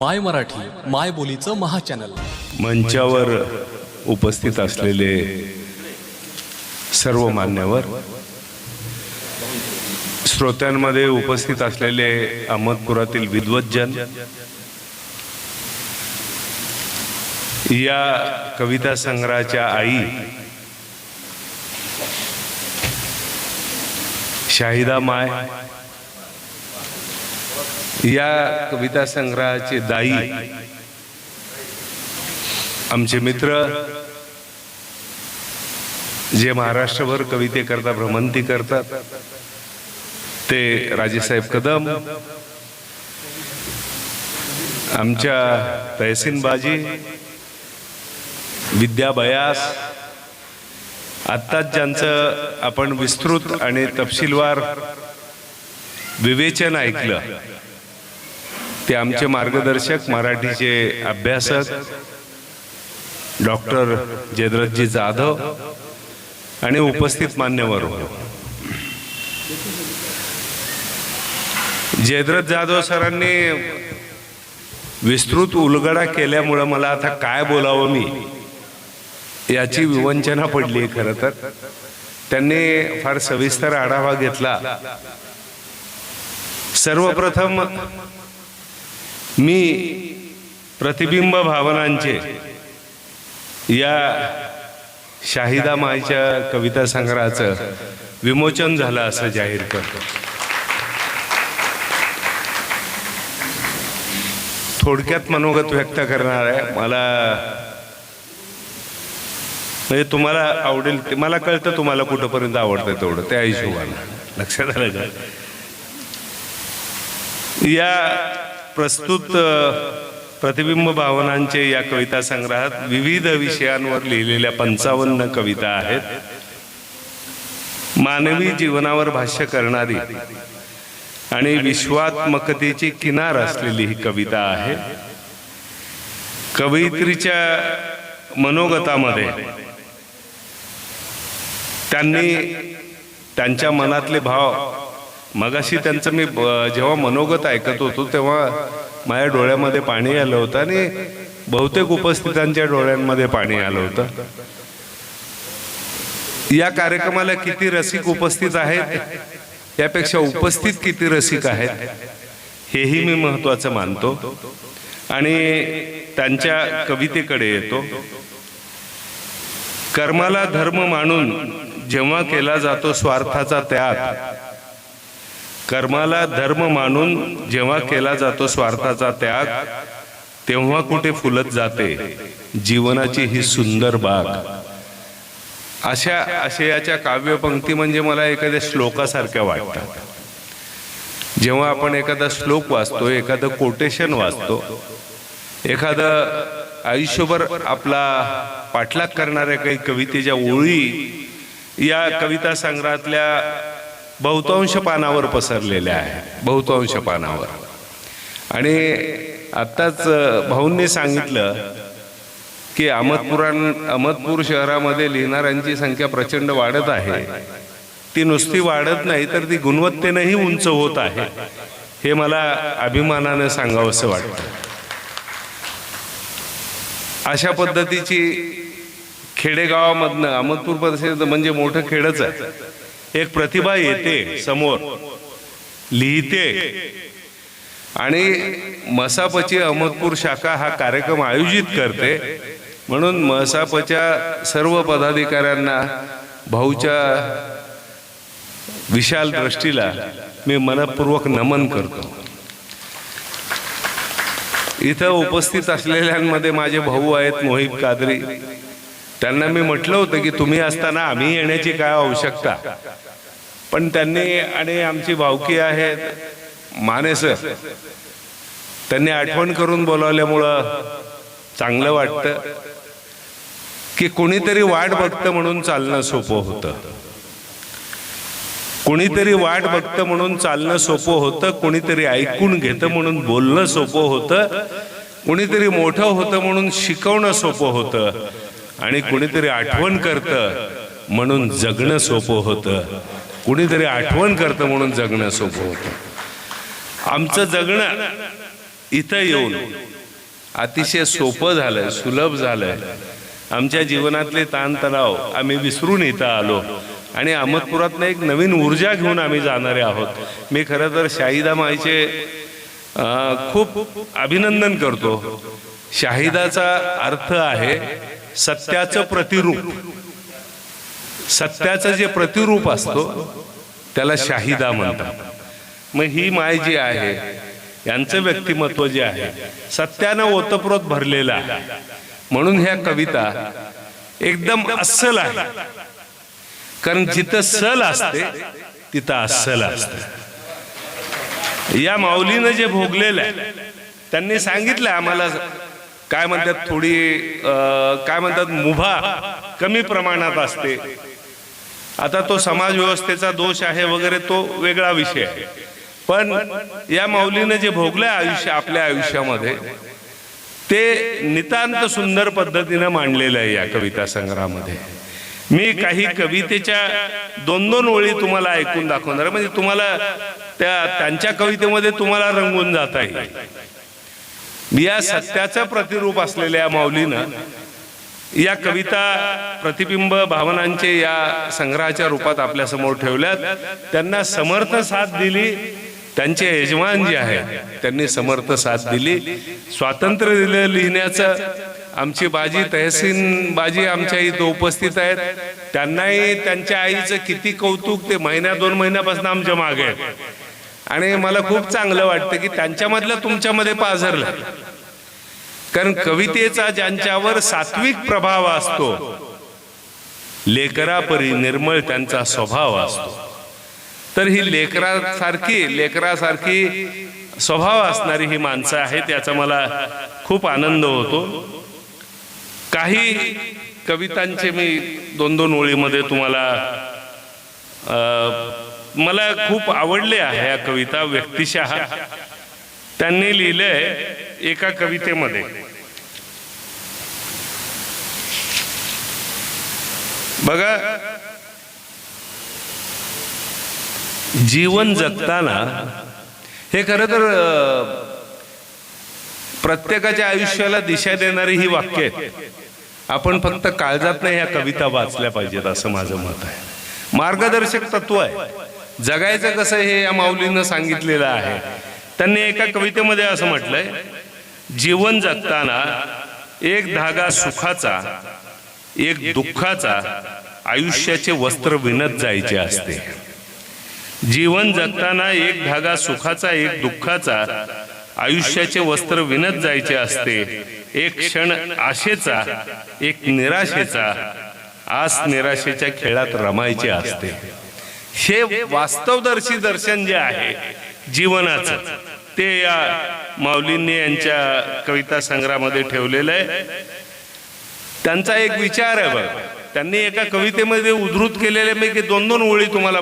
माय मराठी माय बोलीचं महाचॅनल मंचावर उपस्थित असलेले सर्व मान्यवर श्रोत्यांमध्ये उपस्थित असलेले अहमदपुरातील विद्वज्जन या कविता संग्रहाच्या आई शाहिदा माय या कविता संग्रहाचे दाई आमचे मित्र जे महाराष्ट्रभर कविते करता भ्रमंती करतात ते राजेसाहेब कदम आमच्या तहसीन बाजी विद्या बयास आत्ताच ज्यांचं आपण विस्तृत आणि तपशीलवार विवेचन ऐकलं ते आमचे मार्गदर्शक मराठीचे अभ्यासक डॉक्टर जयद्रथजी जाधव आणि उपस्थित मान्यवर जयद्रथ जाधव सरांनी विस्तृत उलगडा केल्यामुळं मला आता काय बोलावं मी याची विवंचना पडली खरं तर. त्यांनी फार सविस्तर आढावा घेतला. सर्वप्रथम मी प्रतिबिंब भावनांचे या शाहिदा माईच्या कविता संग्रहाचं विमोचन झालं असं जाहीर करतो. थोडक्यात मनोगत व्यक्त करणार आहे. मला म्हणजे तुम्हाला आवडेल ते मला कळतं तुम्हाला कुठंपर्यंत आवडतं तेवढं त्या हिशोबानं. लक्षात आलं का? या प्रस्तुत प्रतिबिंब भावनांचे या कविता संग्रहात विविध विषयांवर लिहिलेल्या पंचावन्न कविता आहेत. मानवी जीवनावर भाष्य करणारी आणि विश्वात्मकतेची किनार असलेली ही कविता आहे. कवयित्रीच्या मनोगतामध्ये त्यांनी त्यांच्या मनातले भाव मगाशी त्यांचं मी जेव्हा मनोगत ऐकत होतो तेव्हा माझ्या डोळ्यामध्ये पाणी आलं होतं आणि बहुतेक उपस्थितांच्या डोळ्यांमध्ये पाणी आलं होतं. या कार्यक्रमाला किती रसिक उपस्थित आहेत यापेक्षा उपस्थित किती रसिक आहेत हेही मी महत्वाचं मानतो. आणि त्यांच्या कवितेकडे येतो. कर्माला धर्म मानून जेव्हा केला जातो स्वार्थाचा त्याग कर्माला धर्म मानून जेव्हा केला जातो स्वार्थाचा त्याग तेव्हा कुठे फुलत जाते? जीवनाची ही सुंदर बाग अशा आशयाच्या काव्यपंक्ती म्हणजे मला एखाद्या श्लोकासारख्या वाटतात. जेव्हा आपण एखादा श्लोक वाचतो एखादं कोटेशन वाचतो एखादं आयुष्यभर आपला पाठलाग करणाऱ्या काही कवितेच्या ओळी या कविता संग्रहातल्या बहुतांश पानावर पसरलेल्या आहेत. बहुतांश पानावर. आणि आत्ताच भाऊंनी सांगितलं की अहमदपुरां अहमदपूर शहरामध्ये लिहिणाऱ्यांची संख्या प्रचंड वाढत आहे. ती नुसती वाढत नाही तर ती गुणवत्तेनंही उंच होत आहे. हे मला अभिमानानं सांगावंसं वाटतं. अशा पद्धतीची खेडेगावामधनं अहमदपूर परिसर म्हणजे मोठं खेडच आहे. एक प्रतिभा येते समोर. लिहिते. आणि मसापची अहमदपूर शाखा हा कार्यक्रम आयोजित करते. म्हणून मसापच्या सर्व पदाधिकाऱ्यांना भाऊच्या विशाल दृष्टीला मी मनपूर्वक नमन करतो. इथं उपस्थित असलेल्यांमध्ये माझे भाऊ आहेत मोहित कादरी. त्यांना मी म्हटलं होतं की तुम्ही असताना आम्ही येण्याची काय आवश्यकता? पण त्यांनी आणि आमची भावकी आहेत माने सर त्यांनी आठवण करून बोलावल्यामुळं चांगलं वाटतं की कोणीतरी वाट बघतं म्हणून चालणं सोपं होतं. कोणीतरी वाट बघतं म्हणून चालणं सोपं होतं कोणीतरी ऐकून घेतं म्हणून बोलणं सोपं होतं कोणीतरी मोठं होतं म्हणून शिकवणं सोपं होतं. आणि कुणीतरी आठवण करतं म्हणून जगणं सोपं होतं. कुणीतरी आठवण करतं म्हणून जगणं सोपं होतं. आमचं जगणं इथं येऊन अतिशय सोपं झालंय सुलभ झालंय. आमच्या जीवनातले ताणतणाव आम्ही विसरून इथं आलो. आणि अहमदपुरातनं एक नवीन ऊर्जा घेऊन आम्ही जाणारे आहोत. मी खरं तर शाहिदा माईचे खूप अभिनंदन करतो. शाहिदाचा अर्थ आहे सत्याचं प्रतिरूप. सत्याचं जे प्रतिरूप असतो त्याला शाहिदा म्हणतात. मग ही माय जी आहे यांचं व्यक्तिमत्व जे आहे सत्यानं ओतप्रोत भरलेलं आहे. म्हणून ह्या कविता एकदम अस्सल आहे. कारण जिथं सल असते तिथं अस्सल असते. या माऊलीनं जे भोगलेलं आहे त्यांनी सांगितलं आम्हाला काय म्हणतात थोडी काय म्हणतात मुभा कमी प्रमाणात असते. आता तो समाज व्यवस्थेचा दोष आहे वगैरे तो वेगळा विषय आहे. पण या माऊलीनं जे भोगलं आयुष्य आपल्या आयुष्यामध्ये ते नितांत सुंदर पद्धतीनं मांडलेलं आहे या कविता संग्रहामध्ये. मी काही कवितेच्या दोन दोन ओळी तुम्हाला ऐकून दाखवणार. म्हणजे तुम्हाला त्या त्यांच्या कवितेमध्ये तुम्हाला रंगून जाता येईल या सत्याचं प्रतिरूप असलेल्या या माऊलीनं या कविता प्रतिबिंब भावनांचे या संग्रहाच्या रूपात आपल्यासमोर ठेवल्यात. त्यांना समर्थ साथ दिली. त्यांचे यजमान जे आहे त्यांनी समर्थ साथ दिली. स्वातंत्र्य दिलं लिहिण्याचं. आमची बाजी तहसीन बाजी आमच्या इथं उपस्थित आहेत. त्यांनाही त्यांच्या आईचं किती कौतुक ते महिन्या दोन महिन्यापासून आमच्या मागे आहे आणि मला खूप चांगलं वाटतं की त्यांच्यामधलं तुमच्यामध्ये पाझरलं. कारण कवितेचा ज्यांच्यावर सात्विक प्रभाव असतो लेकरापरी निर्मळ त्यांचा स्वभाव असतो. तर ही लेकरासारखी लेकरासारखी स्वभाव असणारी ही माणसं आहेत याचा मला खूप आनंद होतो. काही कवितांचे मी दोन दोन ओळीमध्ये तुम्हाला मला खूप आवडले आहे या कविता व्यक्तिशः. त्यांनी लिहिलंय एका कवितेमध्ये. बघा. जीवन जगताना हे खरं तर प्रत्येकाच्या आयुष्याला दिशा देणारी ही वाक्य आहेत आपण फक्त काळजात नाही ह्या कविता वाचल्या पाहिजेत असं माझं मत आहे. मार्गदर्शक तत्व आहे. जगायचं कसं हे या माऊलीनं सांगितलेलं आहे. त्यांनी एका कवितेमध्ये असं म्हटलंय जीवन जगताना एक धागा सुखाचा एक दुःखाचा आयुष्याचे वस्त्र विणत जायचे असते. जीवन जगताना एक धागा सुखाचा एक दुःखाचा आयुष्याचे वस्त्र विणत जायचे असते. एक क्षण आशेचा एक निराशेचा आस निराशेच्या खेळात रमायचे असते. हे वास्तवदर्शी दर्शन जे आहे जीवनाचं ते या माऊलींनी यांच्या कविता संग्रहामध्ये ठेवलेलं आहे. त्यांचा एक विचार आहे बघ. त्यांनी एका कवितेमध्ये उद्धृत केलेले मी की दोन दोन ओळी तुम्हाला